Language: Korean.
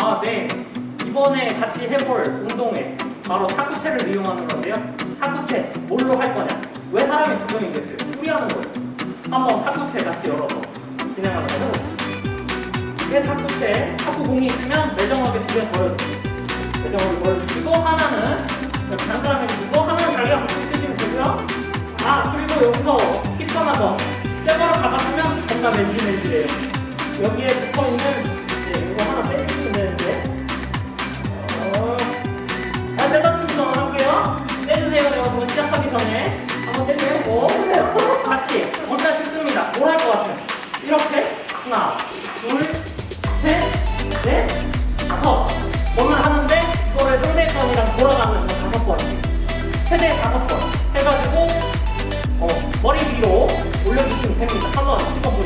아, 네. 이번에 같이 해볼 운동회 바로 탁구채를 이용하는 건데요. 탁구채 뭘로 할 거냐? 왜 사람이 두 명이겠어요? 수리하는 거예요. 한번 탁구채 같이 열어서 진행하도록 해보겠습니다. 이게 탁구채, 탁구공이 있으면 매정하게 두 개 버려주세요. 매정하게 버려주시고 하나는 간단하게 주고 하나는 자기가 같이 쓰시면 되고요. 아 그리고 여기서 팁 하나 더. 쇠가루 잡았으면 겁나 맨질맨질해요. 여기에 붙어있는 하나, 둘, 셋, 넷, 다섯. 번을 하는데, 이거를 상대편이랑 돌아가면서 다섯 번. 최대 다섯 번. 해가지고, 어, 머리 위로 올려주시면 됩니다. 한번 시범